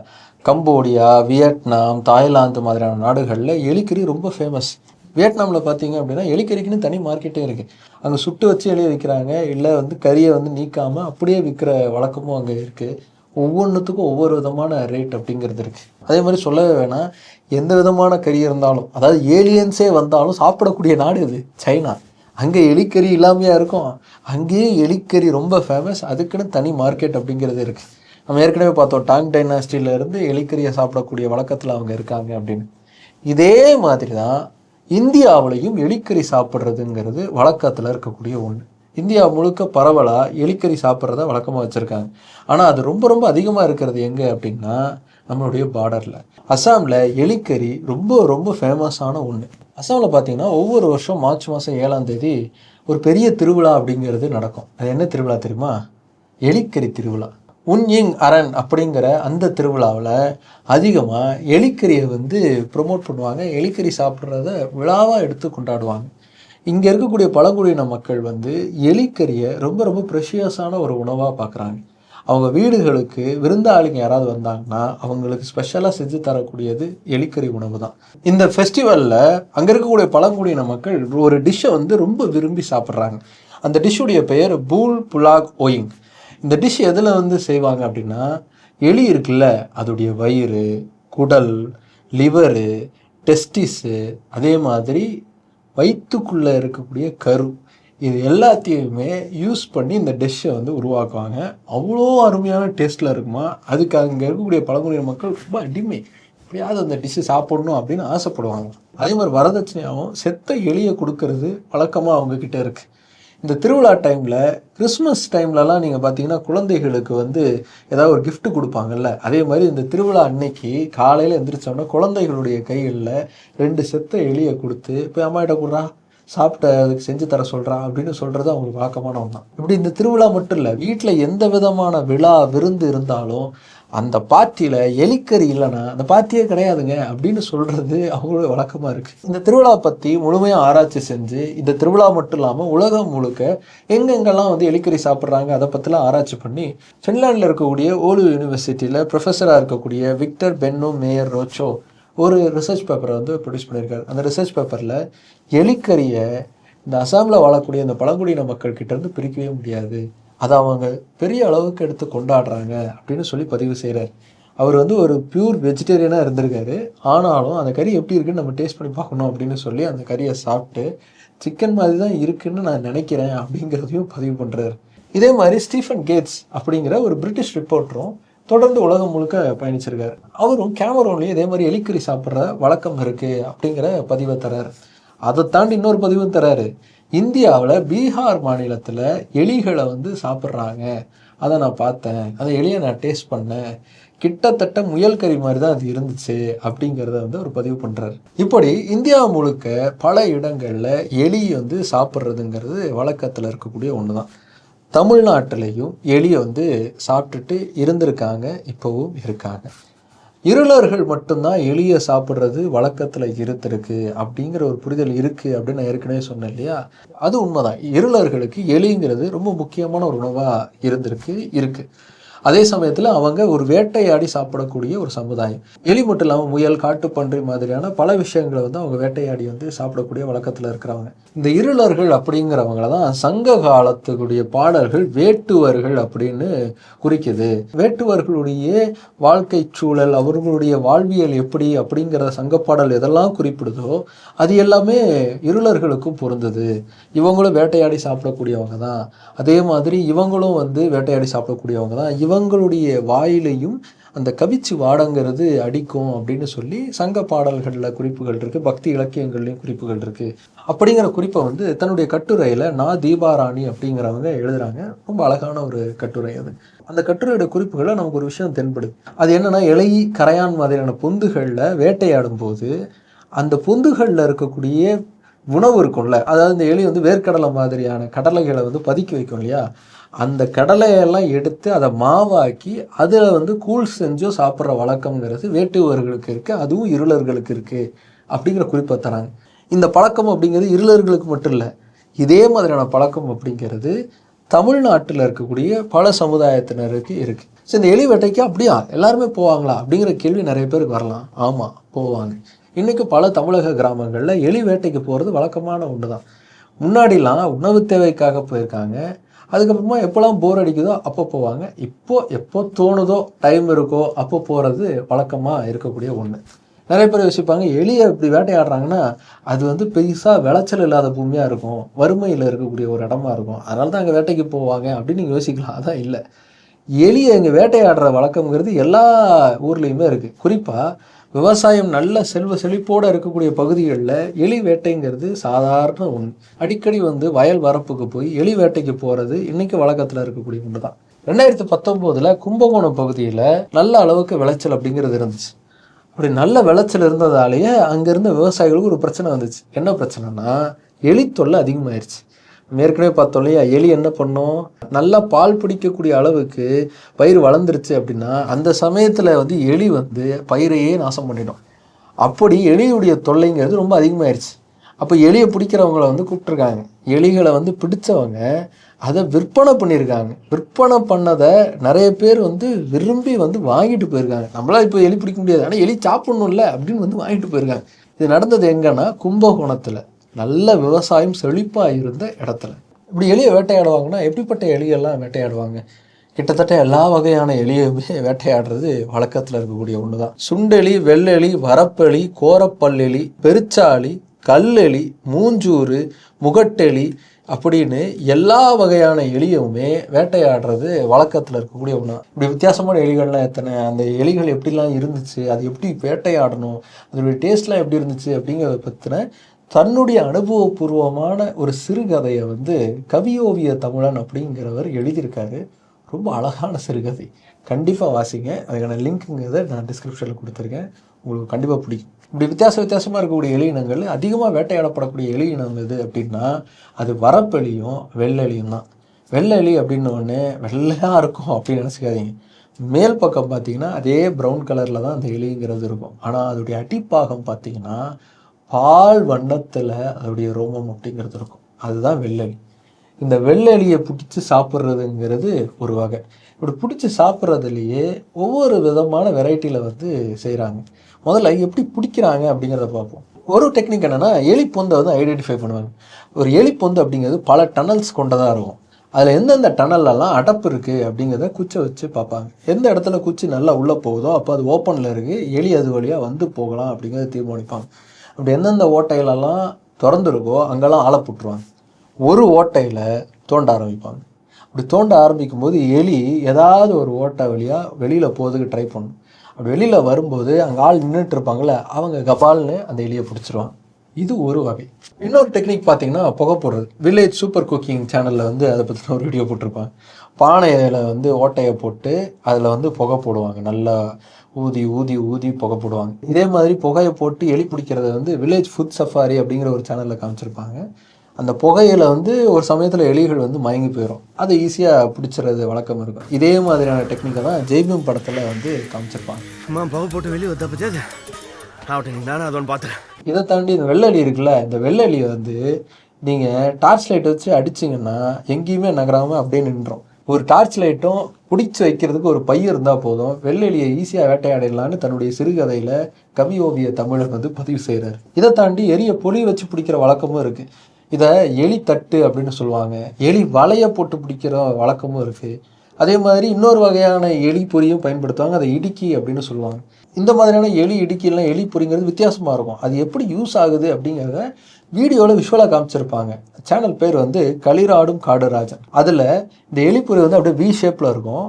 கம்போடியா வியட்நாம் தாய்லாந்து மாதிரியான நாடுகளில் எலிக்கறி ரொம்ப ஃபேமஸ் வியட்நாமில் பார்த்தீங்க அப்படின்னா எலிக்கறிக்குன்னு தனி மார்க்கெட்டே இருக்குது அங்கே சுட்டு வச்சு எலியை விற்கிறாங்க இல்லை வந்து கறியை வந்து நீக்காமல் அப்படியே விற்கிற வழக்கமும் அங்கே இருக்குது ஒவ்வொன்றுத்துக்கும் ஒவ்வொரு விதமான ரேட் அப்படிங்கிறது இருக்குது அதே மாதிரி சொல்லவே வேணாம். எந்த விதமான கறி இருந்தாலும் அதாவது ஏலியன்ஸே வந்தாலும் சாப்பிடக்கூடிய நாடு இது சைனா. அங்கே எலிக்கறி இல்லாமையாக இருக்கும். அங்கேயே எலிக்கறி ரொம்ப ஃபேமஸ் அதுக்குன்னு தனி மார்க்கெட் அப்படிங்கிறது இருக்குது நம்ம ஏற்கனவே பார்த்தோம் டாங் டைனாஸ்டியிலேருந்து எலிக்கறியை சாப்பிடக்கூடிய வழக்கத்தில் அவங்க இருக்காங்க அப்படின்னு. இதே மாதிரி தான் இந்தியாவிலையும் எலிக்கறி சாப்பிட்றதுங்கிறது வழக்கத்தில் இருக்கக்கூடிய ஒன்று இந்தியா முழுக்க பரவலாக எலிக்கறி சாப்பிட்றத வழக்கமாக வச்சுருக்காங்க. ஆனால் அது ரொம்ப ரொம்ப அதிகமாக இருக்கிறது எங்கே அப்படின்னா நம்மளுடைய பார்டரில் அஸ்ஸாமில் எலிக்கறி ரொம்ப ரொம்ப ஃபேமஸான ஒன்று அஸ்ஸாமில் பார்த்தீங்கன்னா ஒவ்வொரு வருஷம் மார்ச் மாதம் ஏழாம் தேதி ஒரு பெரிய திருவிழா அப்படிங்கிறது நடக்கும். அது என்ன திருவிழா தெரியுமா? எலிக்கறி திருவிழா. உன்யிங் அரண் அப்படிங்கிற அந்த திருவிழாவில் அதிகமாக எலிக்கறியை வந்து ப்ரொமோட் பண்ணுவாங்க. எலிக்கறி சாப்பிட்றத விழாவாக எடுத்து கொண்டாடுவாங்க. இங்கே இருக்கக்கூடிய பழங்குடியின மக்கள் வந்து எலிக்கறியை ரொம்ப ரொம்ப ப்ரெஷியஸான ஒரு உணவாக பார்க்குறாங்க அவங்க வீடுகளுக்கு விருந்தாளிங்க யாராவது வந்தாங்கன்னா அவங்களுக்கு ஸ்பெஷலாக செஞ்சு தரக்கூடியது எலிக்கறி உணவு தான். இந்த ஃபெஸ்டிவலில் அங்கே இருக்கக்கூடிய பழங்குடியின மக்கள் ஒரு டிஷ்ஷை வந்து ரொம்ப விரும்பி சாப்பிட்றாங்க. அந்த டிஷ்ஷுடைய பெயர் பூல் புலாக் ஓயிங். இந்த டிஷ் எதில் வந்து செய்வாங்க அப்படின்னா எலி இருக்குல்ல அதோடைய வயிறு குடல் லிவரு டெஸ்டிஸு அதே மாதிரி வயிற்றுக்குள்ளே இருக்கக்கூடிய கரு இது எல்லாத்தையுமே யூஸ் பண்ணி இந்த டிஷ்ஷை வந்து உருவாக்குவாங்க. அவ்வளோ அருமையான டேஸ்ட்டில் இருக்குமா? அதுக்கு அங்கே இருக்கக்கூடிய பழங்குடியின மக்கள் ரொம்ப அடிமை. எப்படியாவது அந்த டிஷ்ஷு சாப்பிடணும் அப்படின்னு ஆசைப்படுவாங்க. அதே மாதிரி வரதட்சணையாகவும் செத்த எலியை கொடுக்கறது வழக்கமாக அவங்கக்கிட்ட இருக்குது இந்த திருவிழா டைமில் கிறிஸ்மஸ் டைம்லலாம் நீங்கள் பார்த்தீங்கன்னா குழந்தைகளுக்கு வந்து ஏதாவது ஒரு கிஃப்ட் கொடுப்பாங்கல்ல அதே மாதிரி இந்த திருவிழா அன்னைக்கு காலையில் எந்திரிச்சோன்னா குழந்தைகளுடைய கைகளில் ரெண்டு செத்த எலியை கொடுத்து போய் அம்மா கிட்ட கொடுறா சாப்பிட்ட அதுக்கு செஞ்சு தர சொல்கிறான் அப்படின்னு சொல்கிறது அவங்களுக்கு வழக்கமான ஒன்று இப்படி இந்த திருவிழா மட்டும் இல்லை வீட்டில் எந்த விதமான விழா விருந்து இருந்தாலும் அந்த பாத்தியில் எலிக்கறி இல்லைன்னா அந்த பாத்தியே கிடையாதுங்க அப்படின்னு சொல்கிறது அவங்களோட வழக்கமாக இருக்குது இந்த திருவிழா பற்றி முழுமையாக ஆராய்ச்சி செஞ்சு இந்த திருவிழா மட்டும் இல்லாமல் உலகம் முழுக்க எங்கெங்கெல்லாம் வந்து எலிக்கறி சாப்பிட்றாங்க அதை பற்றிலாம் ஆராய்ச்சி பண்ணி ஃபின்லாண்டில் இருக்கக்கூடிய ஓலு யூனிவர்சிட்டியில் ப்ரொஃபஸராக இருக்கக்கூடிய விக்டர் பென்னோ மேயர் ரோச்சோ ஒரு ரிசர்ச் பேப்பரை வந்து ப்ரொடியூஸ் பண்ணியிருக்காரு. அந்த ரிசர்ச் பேப்பரில் எலிக்கறியை இந்த அசாமில் வாழக்கூடிய இந்த பழங்குடியின மக்கள்கிட்ட இருந்து பிரிக்கவே முடியாது. அதை அவங்க பெரிய அளவுக்கு எடுத்து கொண்டாடுறாங்க அப்படின்னு சொல்லி பதிவு செய்கிறார் அவர் வந்து ஒரு பியூர் வெஜிடேரியனாக இருந்திருக்காரு. ஆனாலும் அந்த கறி எப்படி இருக்குன்னு நம்ம டேஸ்ட் பண்ணி பார்க்கணும் அப்படின்னு சொல்லி அந்த கறியை சாப்பிட்டு சிக்கன் மாதிரி தான் இருக்குன்னு நான் நினைக்கிறேன் அப்படிங்கிறதையும் பதிவு பண்ணுறாரு இதே மாதிரி ஸ்டீஃபன் கேட்ஸ் அப்படிங்கிற ஒரு பிரிட்டிஷ் ரிப்போர்ட்டரும் தொடர்ந்து உலகம் முழுக்க பயணிச்சிருக்காரு. அவரும் கேமரோன்லேயும் இதே மாதிரி எலிக்கறி சாப்பிட்ற வழக்கம் இருக்குது அப்படிங்கிற பதிவை தராரு அதை தாண்டி இன்னொரு பதிவும் தராரு இந்தியாவில் பீகார் மாநிலத்தில் எலிகளை வந்து சாப்பிட்றாங்க. அதை நான் பார்த்தேன். அந்த எலியை நான் டேஸ்ட் பண்ணேன். கிட்டத்தட்ட முயல் கறி மாதிரி தான் அது இருந்துச்சு அப்படிங்கிறத வந்து அவர் பதிவு பண்ணுறாரு இப்படி இந்தியா முழுக்க பல இடங்களில் எலி வந்து சாப்பிட்றதுங்கிறது வழக்கத்தில் இருக்கக்கூடிய ஒன்று தான் தமிழ்நாட்டிலையும் எலியை வந்து சாப்பிட்டுட்டு இருந்திருக்காங்க இப்போவும் இருக்காங்க. இருளர்கள் மட்டும்தான் எலியை சாப்பிட்றது வழக்கத்தில் இருந்திருக்கு அப்படிங்கிற ஒரு புரிதல் இருக்குது அப்படின்னு நான் ஏற்கனவே சொன்னேன் இல்லையா? அது உண்மைதான். இருளர்களுக்கு எலிங்கிறது ரொம்ப முக்கியமான ஒரு உணவாக இருந்திருக்கு இருக்குது அதே சமயத்தில் அவங்க ஒரு வேட்டையாடி சாப்பிடக்கூடிய ஒரு சமுதாயம். எலி மட்டும் இல்லாமல் முயல் காட்டுப்பன்றி மாதிரியான பல விஷயங்களை வந்து அவங்க வேட்டையாடி வந்து சாப்பிடக்கூடிய வழக்கத்தில் இருக்கிறவங்க. இந்த இருளர்கள் அப்படிங்கிறவங்கள தான் சங்க காலத்துக்குடைய பாடல்கள் வேட்டுவர்கள் அப்படின்னு குறிக்குது. வேட்டுவர்களுடைய வாழ்க்கை சூழல் அவர்களுடைய வாழ்வியல் எப்படி அப்படிங்கிற சங்கப்பாடல் எதெல்லாம் குறிப்பிடுதோ அது எல்லாமே இருளர்களுக்கும் பொருந்தது. இவங்களும் வேட்டையாடி சாப்பிடக்கூடியவங்க தான். அதே மாதிரி இவங்களும் வந்து வேட்டையாடி சாப்பிடக்கூடியவங்க தான். இவங்க இவங்களுடைய வாயிலையும் அந்த கவிச்சு வாடங்கிறது அடிக்கும் அப்படின்னு சொல்லி சங்க பாடல்களில் குறிப்புகள் இருக்குது பக்தி இலக்கியங்கள்லையும் குறிப்புகள் இருக்குது அப்படிங்கிற குறிப்பை வந்து தன்னுடைய கட்டுரையில் நான் தீபாராணி அப்படிங்கிறவங்க எழுதுறாங்க. ரொம்ப அழகான ஒரு கட்டுரை அது. அந்த கட்டுரையோட குறிப்புகளில் நமக்கு ஒரு விஷயம் தென்படுது அது என்னன்னா இலை கரையான் மாதிரியான பொந்துகளில் வேட்டையாடும் போது அந்த பொந்துகளில் இருக்கக்கூடிய உணவு இருக்கும்ல. அதாவது இந்த எலி வந்து வேர்க்கடலை மாதிரியான கடலைகளை வந்து பதுக்கி வைக்கும் இல்லையா? அந்த கடலையெல்லாம் எடுத்து அதை மாவாக்கி அதில் வந்து கூழ் செஞ்சோ சாப்பிட்ற வழக்கம்ங்கிறது வேட்டுவர்களுக்கு இருக்குது அதுவும் இருளர்களுக்கு இருக்குது அப்படிங்கிற குறிப்பை தராங்க. இந்த பழக்கம் அப்படிங்கிறது இருளர்களுக்கு மட்டும் இல்லை இதே மாதிரியான பழக்கம் அப்படிங்கிறது தமிழ்நாட்டில் இருக்கக்கூடிய பல சமுதாயத்தினருக்கு இருக்குது ஸோ இந்த எலி வேட்டைக்கு அப்படியா? எல்லாருமே போவாங்களா? அப்படிங்கிற கேள்வி நிறைய பேருக்கு வரலாம். ஆமாம் போவாங்க. இன்றைக்கி பல தமிழக கிராமங்களில் எலி வேட்டைக்கு போகிறது வழக்கமான ஒன்று தான் முன்னாடிலாம் உணவு தேவைக்காக போயிருக்காங்க. அதுக்கப்புறமா எப்போல்லாம் போர் அடிக்குதோ அப்போ போவாங்க. இப்போ எப்போ தோணுதோ டைம் இருக்கோ அப்போ போகிறது வழக்கமாக இருக்கக்கூடிய ஒன்று நிறைய பேர் யோசிப்பாங்க எலியை இப்படி வேட்டையாடுறாங்கன்னா அது வந்து பெருசாக விளைச்சல் இல்லாத பூமியாக இருக்கும். வறுமையில் இருக்கக்கூடிய ஒரு இடமா இருக்கும். அதனால தான் அங்கே வேட்டைக்கு போவாங்க அப்படின்னு நீங்கள் யோசிக்கலாம். அதான் இல்லை. எலியை இங்கே வேட்டையாடுற வழக்கம்ங்கிறது எல்லா ஊர்லேயுமே இருக்குது குறிப்பாக விவசாயம் நல்ல செல்வ செழிப்போடு இருக்கக்கூடிய பகுதிகளில் எலி வேட்டைங்கிறது சாதாரண ஒன்று அடிக்கடி வந்து வயல் வரப்புக்கு போய் எலி வேட்டைக்கு போகிறது இன்றைக்கி வழக்கத்தில் இருக்கக்கூடிய ஒன்று தான் ரெண்டாயிரத்தி பத்தொம்போதில் கும்பகோணம் பகுதியில் நல்ல அளவுக்கு விளைச்சல் அப்படிங்கிறது இருந்துச்சு. அப்படி நல்ல விளைச்சல் இருந்ததாலேயே அங்கேருந்து விவசாயிகளுக்கு ஒரு பிரச்சனை வந்துச்சு. என்ன பிரச்சனைனா எலி தொல்லை அதிகமாயிருச்சு. ஏற்கனவே பார்த்தோம் இல்லையா? எலி என்ன பண்ணும்? நல்லா பால் பிடிக்கக்கூடிய அளவுக்கு பயிர் வளர்ந்துருச்சு அப்படின்னா அந்த சமயத்தில் வந்து எலி வந்து பயிரையே நாசம் பண்ணிடும். அப்படி எலியுடைய தொல்லைங்கிறது ரொம்ப அதிகமாயிருச்சு. அப்போ எலியை பிடிக்கிறவங்கள வந்து கூப்பிட்ருக்காங்க எலிகளை வந்து பிடிச்சவங்க அதை விற்பனை பண்ணியிருக்காங்க. விற்பனை பண்ணதை நிறைய பேர் வந்து விரும்பி வந்து வாங்கிட்டு போயிருக்காங்க. நம்மளால் இப்போ எலி பிடிக்க முடியாது. ஆனால் எலி சாப்பிடணும்ல அப்படின்னு வந்து வாங்கிட்டு போயிருக்காங்க. இது நடந்தது எங்கன்னா கும்பகோணத்தில். நல்ல விவசாயம் செழிப்பாக இருந்த இடத்துல. இப்படி எலியை வேட்டையாடுவாங்கன்னா எப்படிப்பட்ட எலியெல்லாம் வேட்டையாடுவாங்க? கிட்டத்தட்ட எல்லா வகையான எலியுமே வேட்டையாடுறது வழக்கத்தில் இருக்கக்கூடிய ஒன்று தான் சுண்டெலி வெள்ளெலி வரப்பெலி கோரப்பல்லெலி பெருச்சாளி கல்லெலி மூஞ்சூறு முகட்டெலி அப்படின்னு எல்லா வகையான எலியுமே வேட்டையாடுறது வழக்கத்தில் இருக்கக்கூடிய ஒன்று இப்படி வித்தியாசமான எலிகள்லாம் எத்தனை? அந்த எலிகள் எப்படிலாம் இருந்துச்சு? அது எப்படி வேட்டையாடணும்? அதோடைய டேஸ்ட்லாம் எப்படி இருந்துச்சு அப்படிங்கிறத பற்றின தன்னுடைய அனுபவபூர்வமான ஒரு சிறுகதையை வந்து கவியோவிய தமிழன் அப்படிங்கிறவர் எழுதியிருக்காரு. ரொம்ப அழகான சிறுகதை. கண்டிப்பாக வாசிங்க. அதுக்கான லிங்க்குங்கிறத நான் டிஸ்கிரிப்ஷனில் கொடுத்துருக்கேன். உங்களுக்கு கண்டிப்பாக பிடிக்கும். இப்படி வித்தியாச வித்தியாசமாக இருக்கக்கூடிய எலி இனங்கள் அதிகமாக வேட்டையாடப்படக்கூடிய எலி இனம் எது அப்படின்னா அது வரப்பெலியும் வெள்ளெளியும் தான். வெள்ளெலி அப்படின்னு ஒன்று வெள்ளையாக இருக்கும் அப்படின்னு நினச்சிக்காதீங்க. மேல் பக்கம் பார்த்தீங்கன்னா அதே ப்ரௌன் கலரில் தான் அந்த எலிங்கிறது இருக்கும். ஆனால் அதோடைய அடிப்பாகம் பார்த்தீங்கன்னா பால் வண்ணத்தில் அதோடைய ரோமம் அப்படிங்கிறது இருக்கும். அதுதான் வெள்ளலி. இந்த வெள்ளெலியை பிடிச்சி சாப்பிட்றதுங்கிறது ஒரு வகை. இப்படி பிடிச்சி சாப்பிட்றதுலையே ஒவ்வொரு விதமான வெரைட்டியில் வந்து செய்கிறாங்க முதல்ல எப்படி பிடிக்கிறாங்க அப்படிங்கிறத பார்ப்போம். ஒரு டெக்னிக் என்னென்னா எலிப்பொந்தை வந்து ஐடென்டிஃபை பண்ணுவாங்க. ஒரு எலிப்பொந்து அப்படிங்கிறது பல டனல்ஸ் கொண்டதாக இருக்கும். அதில் எந்தெந்த டனல்லலாம் அடப்பு இருக்குது அப்படிங்கிறத குச்சை வச்சு பார்ப்பாங்க. எந்த இடத்துல குச்சி நல்லா உள்ளே போகுதோ அப்போ அது ஓப்பனில் இருக்குது எலி அது வழியாக வந்து போகலாம் அப்படிங்கிறத தீர்மானிப்பாங்க. அப்படி எந்தெந்த ஓட்டையிலலாம் திறந்துருக்கோ அங்கெல்லாம் ஆளை போட்டுருவாங்க. ஒரு ஓட்டையில் தோண்ட ஆரம்பிப்பாங்க. அப்படி தோண்ட ஆரம்பிக்கும் போது எலி ஏதாவது ஒரு ஓட்டை வழியாக வெளியில் போகிறதுக்கு ட்ரை பண்ணும். அப்படி வெளியில் வரும்போது அங்கே ஆள் நின்றுட்டு இருப்பாங்கள்ல அவங்க கபால்னு அந்த எலியை பிடிச்சிருவாங்க. இது ஒரு வகை. இன்னொரு டெக்னிக் பார்த்தீங்கன்னா புகை போடுறது. வில்லேஜ் சூப்பர் குக்கிங் சேனலில் வந்து அதை பற்றின ஒரு வீடியோ போட்டிருப்பாங்க. பானையில் வந்து ஓட்டையை போட்டு அதில் வந்து புகை போடுவாங்க. நல்லா ஊதி ஊதி ஊதி புகை போடுவாங்க இதே மாதிரி புகையை போட்டு எலி பிடிக்கிறத வந்து வில்லேஜ் ஃபுட் சஃபாரி அப்படிங்கிற ஒரு சேனலில் காமிச்சிருப்பாங்க. அந்த புகையில வந்து ஒரு சமயத்தில் எலிகள் வந்து மயங்கி போயிடும் அதை ஈஸியாக பிடிச்சிறது வழக்கம் இருக்கும். இதே மாதிரியான டெக்னிக்கை தான் ஜெய்பீம் படத்தில் வந்து காமிச்சிருப்பாங்க. அம்மா பவு போட்டு வெளியே வந்த பத்தியாது நானும் அதோன்னு பார்த்துறேன் இதை தாண்டி இந்த வெள்ளெலி இருக்குல்ல இந்த வெள்ளெலியை வந்து நீங்கள் டார்ச் லைட் வச்சு அடிச்சிங்கன்னா எங்கேயுமே நகராமல் அப்படியே நின்றோம் ஒரு டார்ச் லைட்டும் பிடிச்சி வைக்கிறதுக்கு ஒரு பை இருந்தால் போதும். வெள்ளெளியை ஈஸியாக வேட்டையாடிடலான்னு தன்னுடைய சிறுகதையில் கவி ஓவிய தமிழர் வந்து பதிவு செய்கிறார் இதை தாண்டி எரிய பொலி வச்சு பிடிக்கிற வழக்கமும் இருக்குது இதை எலி தட்டு அப்படின்னு சொல்லுவாங்க. எலி வலையை போட்டு பிடிக்கிற வழக்கமும் இருக்குது அதே மாதிரி இன்னொரு வகையான எலி பொரியும் பயன்படுத்துவாங்க. அதை இடுக்கி அப்படின்னு சொல்லுவாங்க. இந்த மாதிரியான எலி இடுக்கிலாம் எலி பொரிங்கிறது வித்தியாசமாக இருக்கும். அது எப்படி யூஸ் ஆகுது அப்படிங்கிறத வீடியோவில் விஷுவலாக காமிச்சிருப்பாங்க. சேனல் பேர் வந்து களிராடும் காடுராஜன். அதில் இந்த எலிப்பொறி வந்து அப்படியே வி ஷேப்பில் இருக்கும்.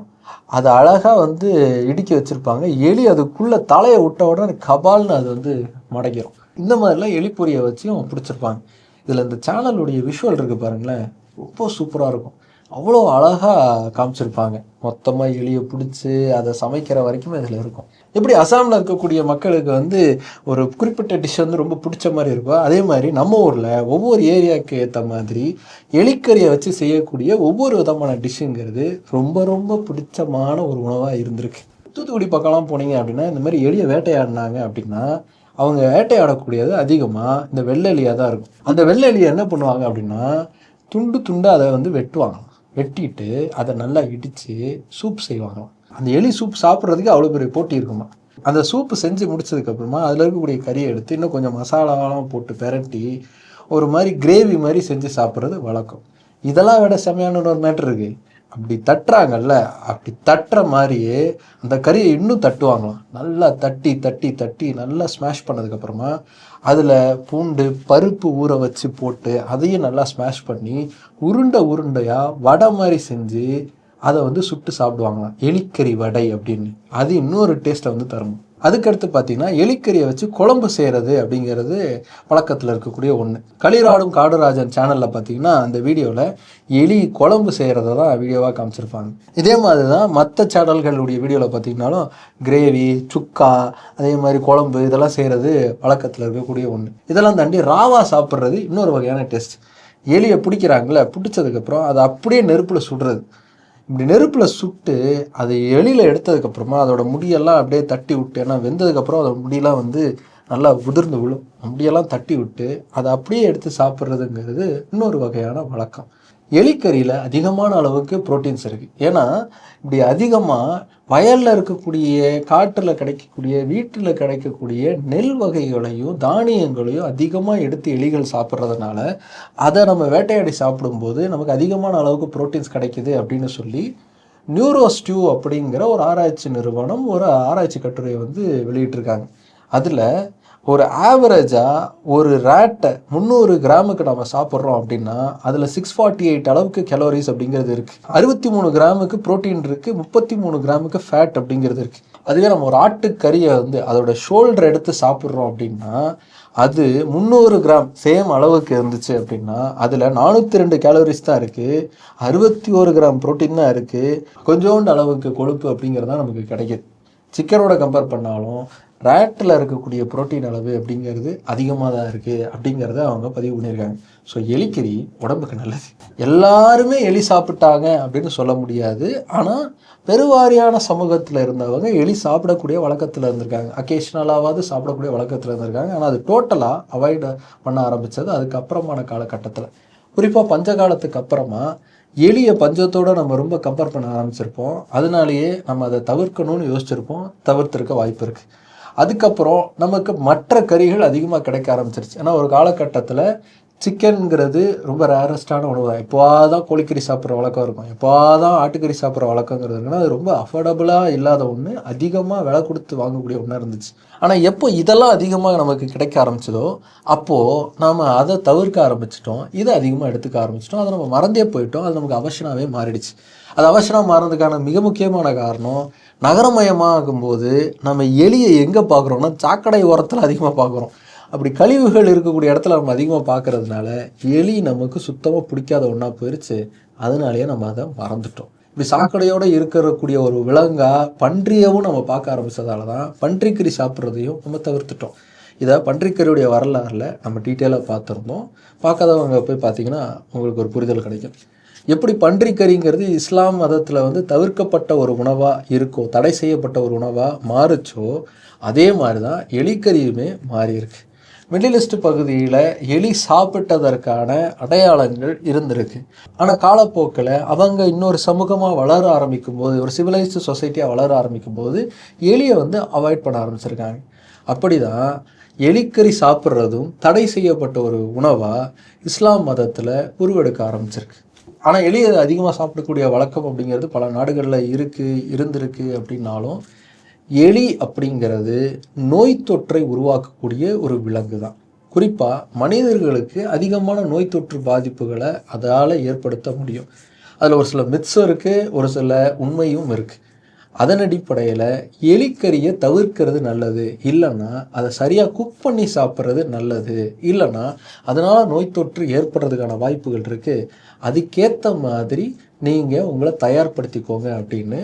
அதை அழகாக வந்து இடுக்கி வச்சுருப்பாங்க. எலி அதுக்குள்ளே தலையை விட்ட உடனே கபால்னு அது வந்து மடங்கிரும். இந்த மாதிரிலாம் எலிப்பொரியை வச்சும் பிடிச்சிருப்பாங்க. இதில் இந்த சேனலுடைய விஷுவல் இருக்குது பாருங்களேன். ரொம்ப சூப்பராக இருக்கும். அவ்வளோ அழகாக காமிச்சிருப்பாங்க. மொத்தமாக எலியை பிடிச்சி அதை சமைக்கிற வரைக்கும் இதில் இருக்கும். எப்படி அசாமில் இருக்கக்கூடிய மக்களுக்கு வந்து ஒரு குறிப்பிட்ட டிஷ் வந்து ரொம்ப பிடிச்ச மாதிரி இருக்கும் அதே மாதிரி நம்ம ஊரில் ஒவ்வொரு ஏரியாவுக்கு ஏற்ற மாதிரி எலிக்கறியை வச்சு செய்யக்கூடிய ஒவ்வொரு விதமான டிஷ்ஷுங்கிறது ரொம்ப ரொம்ப பிடிச்சமான ஒரு உணவாக இருந்திருக்கு. தூத்துக்குடி பக்கம்லாம் போனீங்க அப்படின்னா இந்த மாதிரி எளிய வேட்டையாடினாங்க அப்படின்னா அவங்க வேட்டையாடக்கூடியது அதிகமாக இந்த வெள்ளெலியாக தான் இருக்கும். அந்த வெள்ளெலியை என்ன பண்ணுவாங்க அப்படின்னா துண்டு துண்டாக அதை வந்து வெட்டுவாங்க. வெட்டிட்டு அதை நல்லா இடித்து சூப் செய்வாங்களாம். அந்த எலி சூப் சாப்பிட்றதுக்கு அவ்வளோ பெரிய போட்டி இருக்குமா? அந்த சூப்பு செஞ்சு முடிச்சதுக்கப்புறமா அதில் இருக்கக்கூடிய கறியை எடுத்து இன்னும் கொஞ்சம் மசாலாலாம் போட்டு பெரட்டி ஒரு மாதிரி கிரேவி மாதிரி செஞ்சு சாப்பிட்றது வழக்கம். இதெல்லாம் விட செமையான ஒரு மேட்ரு இருக்குது அப்படி தட்டுறாங்கல்ல அப்படி தட்டுற மாதிரியே அந்த கறியை இன்னும் தட்டுவாங்களாம். நல்லா தட்டி தட்டி தட்டி நல்லா ஸ்மாஷ் பண்ணதுக்கப்புறமா அதில் பூண்டு பருப்பு ஊற வச்சு போட்டு அதையும் நல்லா ஸ்மாஷ் பண்ணி உருண்டை உருண்டையாக வடை மாதிரி செஞ்சு அதை வந்து சுட்டு சாப்பிடுவாங்களாம். எலிக்கறி வடை அப்படின்னு. அது இன்னொரு டேஸ்ட்டை வந்து தரும். அதுக்கடுத்து பார்த்தீங்கன்னா எலிக்கறியை வச்சு குழம்பு செய்கிறது அப்படிங்கிறது பழக்கத்தில் இருக்கக்கூடிய ஒன்று களிராடும் காடுராஜன் சேனலில் பார்த்தீங்கன்னா அந்த வீடியோவில் எலி குழம்பு செய்கிறத தான் வீடியோவாக காமிச்சிருப்பாங்க. இதே மாதிரி தான் மற்ற சேனல்களுடைய வீடியோவில் பார்த்தீங்கன்னாலும் கிரேவி சுக்கா அதே மாதிரி குழம்பு இதெல்லாம் செய்கிறது வழக்கத்தில் இருக்கக்கூடிய ஒன்று இதெல்லாம் தாண்டி ராவா சாப்பிட்றது இன்னொரு வகையான டேஸ்ட் எலியை பிடிக்கிறாங்களே பிடிச்சதுக்கப்புறம் அதை அப்படியே நெருப்பில் சுடுறது. இப்படி நெருப்பில் சுட்டு அதை எளியில் எடுத்ததுக்கப்புறமா அதோட முடியெல்லாம் அப்படியே தட்டி விட்டு ஏன்னா வெந்ததுக்கப்புறம் அதோட முடியெல்லாம் வந்து நல்லா உதிர்ந்து விழும். முடியெல்லாம் தட்டி விட்டு அதை அப்படியே எடுத்து சாப்பிட்றதுங்கிறது இன்னொரு வகையான வழக்கம். எலிக்கறியில் அதிகமான அளவுக்கு ப்ரோட்டீன்ஸ் இருக்குது ஏன்னா இப்படி அதிகமாக வயலில் இருக்கக்கூடிய காட்டில் கிடைக்கக்கூடிய வீட்டில் கிடைக்கக்கூடிய நெல் வகைகளையும் தானியங்களையும் அதிகமாக எடுத்து எலிகள் சாப்பிட்றதுனால அதை நம்ம வேட்டையாடி சாப்பிடும்போது நமக்கு அதிகமான அளவுக்கு ப்ரோட்டீன்ஸ் கிடைக்கிது அப்படின்னு சொல்லி நியூரோஸ்டியூ அப்படிங்கிற ஒரு ஆராய்ச்சி நிறுவனம் ஒரு ஆராய்ச்சி கட்டுரையை வந்து வெளியிட்டிருக்காங்க. அதில் ஒரு ஆவரேஜாக ஒரு ரேட்டை முந்நூறு கிராமுக்கு நம்ம சாப்பிட்றோம் அப்படின்னா அதில் சிக்ஸ் ஃபார்ட்டி எயிட் அளவுக்கு கலோரிஸ் அப்படிங்கிறது இருக்குது அறுபத்தி மூணு கிராமுக்கு ப்ரோட்டீன் இருக்குது முப்பத்தி மூணு கிராமுக்கு ஃபேட் அப்படிங்கிறது இருக்குது அதுவே நம்ம ஒரு ஆட்டுக்கறியை வந்து அதோட ஷோல்டர் எடுத்து சாப்பிட்றோம் அப்படின்னா அது முந்நூறு கிராம் சேம் அளவுக்கு இருந்துச்சு அப்படின்னா அதில் நானூற்றி ரெண்டு கேலோரிஸ் தான் இருக்குது அறுபத்தி ஒரு கிராம் ப்ரோட்டீன் தான் இருக்குது கொஞ்சோண்டு அளவுக்கு கொழுப்பு அப்படிங்கிறது தான் நமக்கு கிடைக்குது. சிக்கனோட கம்பேர் பண்ணாலும் ரேட்டில் இருக்கக்கூடிய புரோட்டீன் அளவு அப்படிங்கிறது அதிகமாக தான் இருக்குது அப்படிங்கிறத அவங்க பதிவு பண்ணியிருக்காங்க. ஸோ எலிக்கறி உடம்புக்கு நல்லது. எல்லாருமே எலி சாப்பிட்டாங்க அப்படின்னு சொல்ல முடியாது. ஆனால் பெருவாரியான சமூகத்தில் இருந்தவங்க எலி சாப்பிடக்கூடிய வழக்கத்தில் இருந்திருக்காங்க. அக்கேஷ்னலாவது சாப்பிடக்கூடிய வழக்கத்தில் இருந்திருக்காங்க. ஆனால் அது டோட்டலாக அவாய்ட் பண்ண ஆரம்பித்தது அதுக்கப்புறமான காலகட்டத்தில். குறிப்பாக பஞ்ச காலத்துக்கு அப்புறமா எளிய பஞ்சத்தோடு நம்ம ரொம்ப கம்பேர் பண்ண ஆரம்பிச்சிருப்போம். அதனாலேயே நம்ம அதை தவிர்க்கணும்னு யோசிச்சிருப்போம். தவிர்த்திருக்க வாய்ப்பு இருக்குது அதுக்கப்புறம் நமக்கு மற்ற கறிகள் அதிகமாக கிடைக்க ஆரம்பிச்சிருச்சு. ஏன்னா ஒரு காலகட்டத்தில் சிக்கனுங்கிறது ரொம்ப ரேரஸ்டான உணவு தான். எப்போதான் தான் கோழிக்கறி சாப்பிட்ற வழக்கம் இருக்கும். எப்போதான் தான் ஆட்டுக்கறி சாப்பிட்ற வழக்கங்கிறது இருக்குன்னா அது ரொம்ப அஃபோர்டபுளாக இல்லாத ஒன்று அதிகமாக விலை கொடுத்து வாங்கக்கூடிய ஒன்றா இருந்துச்சு. ஆனால் எப்போ இதெல்லாம் அதிகமாக நமக்கு கிடைக்க ஆரம்பிச்சதோ அப்போது நாம் அதை தவிர்க்க ஆரம்பிச்சிட்டோம். இதை அதிகமாக எடுத்துக்க ஆரம்பிச்சிட்டோம். அதை நம்ம மறந்தே போயிட்டோம். அது நமக்கு அவசரமாகவே மாறிடுச்சு. அது அவசரம் மாறதுக்கான மிக முக்கியமான காரணம் நகரமயமாகும்போது நம்ம எலியை எங்கே பார்க்குறோம்னா சாக்கடை ஓரத்தில் அதிகமாக பார்க்குறோம். அப்படி கழிவுகள் இருக்கக்கூடிய இடத்துல நம்ம அதிகமாக பார்க்கறதுனால எலி நமக்கு சுத்தமாக பிடிக்காத ஒன்றா போயிடுச்சு அதனாலேயே நம்ம அதை மறந்துட்டோம். இப்படி சாக்கடையோடு இருக்கக்கூடிய ஒரு விலங்கா பன்றியவும் நம்ம பார்க்க ஆரம்பித்ததால தான் பன்றிக்கறி சாப்பிட்றதையும் நம்ம தவிர்த்துட்டோம். இதை பன்றிக்கறியுடைய வரலாறில் நம்ம டீட்டெயிலாக பார்த்துருந்தோம். பார்க்காதவங்க போய் பார்த்தீங்கன்னா உங்களுக்கு ஒரு புரிதல் கிடைக்கும். எப்படி பன்றிக்கறிங்கிறது இஸ்லாம் மதத்தில் வந்து தவிர்க்கப்பட்ட ஒரு உணவாக இருக்கோ தடை செய்யப்பட்ட ஒரு உணவாக மாறுச்சோ அதே மாதிரி தான் எலிக்கறியுமே மாறியிருக்கு மிடில் ஈஸ்ட் பகுதியில் எலி சாப்பிட்டதற்கான அடையாளங்கள் இருந்திருக்கு. ஆனால் காலப்போக்கில் அவங்க இன்னொரு சமூகமாக வளர ஆரம்பிக்கும் போது ஒரு சிவிலைஸ்டு சொசைட்டியாக வளர ஆரம்பிக்கும் போது எலியை வந்து அவாய்ட் பண்ண ஆரம்பிச்சிருக்காங்க. அப்படி தான் எலிக்கறி சாப்பிட்றதும் தடை செய்யப்பட்ட ஒரு உணவாக இஸ்லாம் மதத்தில் உருவெடுக்க ஆரம்பிச்சிருக்கு. ஆனால் எலி அதிகமாக சாப்பிடக்கூடிய வழக்கம் அப்படிங்கிறது பல நாடுகளில் இருக்குது இருந்திருக்கு அப்படின்னாலும் எலி அப்படிங்கிறது நோய் தொற்றை உருவாக்கக்கூடிய ஒரு விலங்கு தான். குறிப்பாக மனிதர்களுக்கு அதிகமான நோய் தொற்று பாதிப்புகளை அதால் ஏற்படுத்த முடியும். அதில் ஒரு சில மித்ஸும் இருக்குது ஒரு சில உண்மையும் இருக்குது அதன் அடிப்படையில் எலிக்கறியை தவிர்க்கிறது நல்லது. இல்லைன்னா அதை சரியாக குக் பண்ணி சாப்பிட்றது நல்லது. இல்லைன்னா அதனால் நோய் தொற்று ஏற்படுறதுக்கான வாய்ப்புகள் இருக்குது அதுக்கேற்ற மாதிரி நீங்கள் உங்களை தயார்படுத்திக்கோங்க அப்படின்னு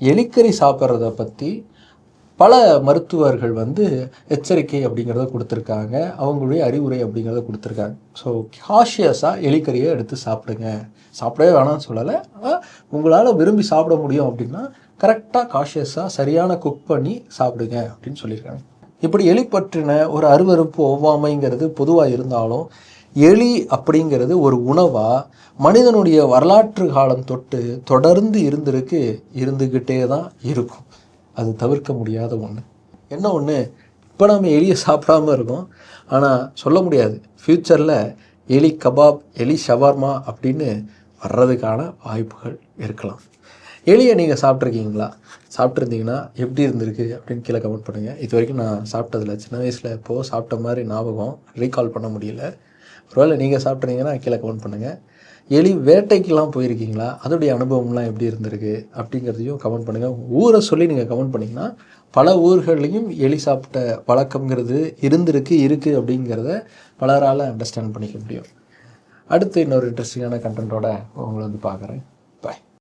எலிக்கறி சாப்பிட்றத பற்றி பல மருத்துவர்கள் வந்து எச்சரிக்கை அப்படிங்கிறத கொடுத்துருக்காங்க. அவங்களுடைய அறிவுரை அப்படிங்கிறத கொடுத்துருக்காங்க. ஸோ காஷியஸாக எலிக்கறியை எடுத்து சாப்பிடுங்க. சாப்பிடவே வேணாம்னு சொல்லலை. ஆனால் உங்களால் விரும்பி சாப்பிட முடியும் அப்படின்னா கரெக்டாக காஷியஸாக சரியான குக் பண்ணி சாப்பிடுங்க அப்படின்னு சொல்லியிருக்காங்க. இப்படி எலி பற்றின ஒரு அருவருப்பு ஒவ்வாமைங்கிறது பொதுவாக இருந்தாலும் எலி அப்படிங்கிறது ஒரு உணவாக மனிதனுடைய வரலாற்று காலம் தொட்டு தொடர்ந்து இருந்திருக்கு இருந்துக்கிட்டே தான் இருக்கும். அது தவிர்க்க முடியாத ஒன்று என்ன ஒன்று இப்போ நம்ம எலியை சாப்பிடாம இருக்கோம். ஆனால் சொல்ல முடியாது. ஃப்யூச்சரில் எலி கபாப் எலி ஷவர்மா அப்படின்னு வர்றதுக்கான வாய்ப்புகள் இருக்கலாம். எலியை நீங்கள் சாப்பிட்ருக்கீங்களா சாப்பிட்ருந்தீங்கன்னா எப்படி இருந்திருக்கு அப்படின்னு கீழே கமெண்ட் பண்ணுங்கள் இது வரைக்கும் நான் சாப்பிட்டதில்ல. சின்ன வயசில் இப்போது சாப்பிட்ட மாதிரி ஞாபகம் ரீகால் பண்ண முடியல. ஒருவேளை நீங்கள் சாப்பிட்றீங்கன்னா கீழே கமெண்ட் பண்ணுங்கள் எலி வேட்டைக்கெலாம் போயிருக்கீங்களா? அதோடைய அனுபவம்லாம் எப்படி இருந்திருக்கு அப்படிங்கிறதையும் கமெண்ட் பண்ணுங்கள் ஊரை சொல்லி நீங்கள் கமெண்ட் பண்ணிங்கன்னா பல ஊர்கள்லையும் எலி சாப்பிட்ட பழக்கங்கிறது இருந்திருக்கு இருக்குது அப்படிங்கிறத பலரால் அண்டர்ஸ்டாண்ட் பண்ணிக்க முடியும். அடுத்து இன்னொரு இன்ட்ரெஸ்டிங்கான கண்டென்ட்டோட உங்களை வந்து பார்க்குறேன்.